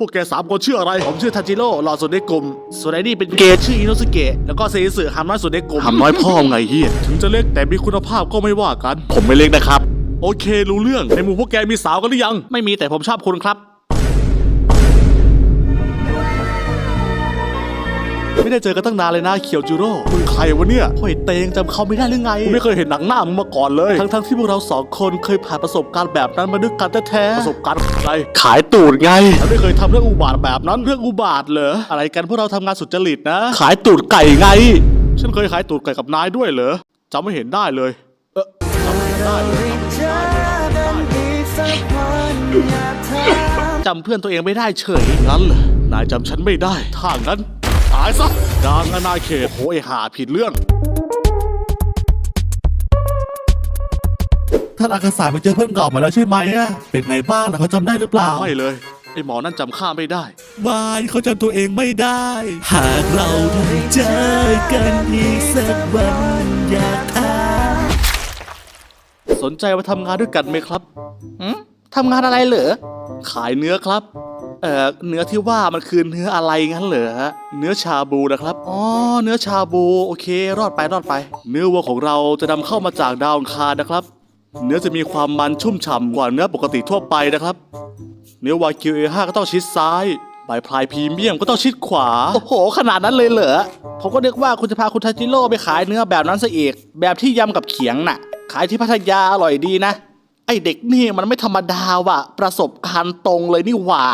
พวกแกสามคนชื่ออะไร ผมชื่อทาจิโร่หล่อสุดในกลุ่มส่วนไอ้นี่เป็นเกย์ชื่ออิโนสเกะ แล้วก็เซอิสึหามน้อยสุดในกลุ่มทำน้อยพ่อไงเฮียถึงจะเล็กแต่มีคุณภาพก็ไม่ว่ากัน ผมไม่เล็กนะครับ โอเครู้เรื่อง ในหมู่พวกแกมีสาวกันหรือยัง ไม่มีแต่ผมชอบคุณครับ ไม่ได้เจอกันตั้งนานเลยนะเคียวจูโร่มึงใครวะเนี่ยห้อยเตงจำเขาไม่ได้หรือไงกูไม่เคยเห็นหนังหน้ามึงมาก่อนเลย ทั้งๆที่พวกเราสองคนเคยผ่านประสบการณ์แบบนั้นมาด้วยกันแท้ๆประสบการณ์อะไรขายตูดไงฉันไม่เคยทำเรื่องอุบาทแบบนั้นเรื่องอุบาทเหรออะไรกันพวกเราทำงานสุจริตนะ ขายตูดไก่ไง ฉันเคยขายตูดไก่กับนายด้วยเหรอจำไม่เห็นได้เลย เออจำไม่เห็นได้เลยจำเพื่อนตัวเองไม่ได้เฉยงั้นเหรอนายจำฉันไม่ได้ถ้างั้น ตายซะดางอนาเขตโอ้ยหาผิดเรื่อง ท่านอากาศายไปเจอเพื่อนเก่ามาแล้วใช่ไหมอะเป็นไงบ้างนะเขาจำได้หรือเปล่า ไม่เลยไอหมอนั่นจำข้าไม่ได้ วายเขาจำตัวเองไม่ได้ หากเราได้เจอกันอีกสักวันอยากถามสนใจมาทำงานด้วยกันไหมครับ หืมทำงานอะไรเหรอ ขายเนื้อครับ เอ่อเนื้อที่ว่ามันคือเนื้ออะไรงั้นเหรอฮะเนื้อชาบูนะครับอ๋อเนื้อชาบูโอเค รอดไปรอดไป เนื้อวัวของเราจะนำเข้ามาจากดาวอังคารนะครับ เนื้อจะมีความมันชุ่มฉ่ำกว่าเนื้อปกติทั่วไปนะครับ เนื้อวากิวเอห้าก็ต้องชิดซ้ายใบพลายพรีเมียมก็ต้องชิดขวา โอ้โห ขนาดนั้นเลยเหรอ ผมก็นึกว่าคุณจะพาคุณทาจิโร่ไปขายเนื้อแบบนั้นซะอีก แบบที่ยำกับเขียงน่ะ ขายที่พัทยาอร่อยดีนะ ไอเด็กนี่มันไม่ธรรมดาว่ะ ประสบการณ์ตรงเลยนี่หว่า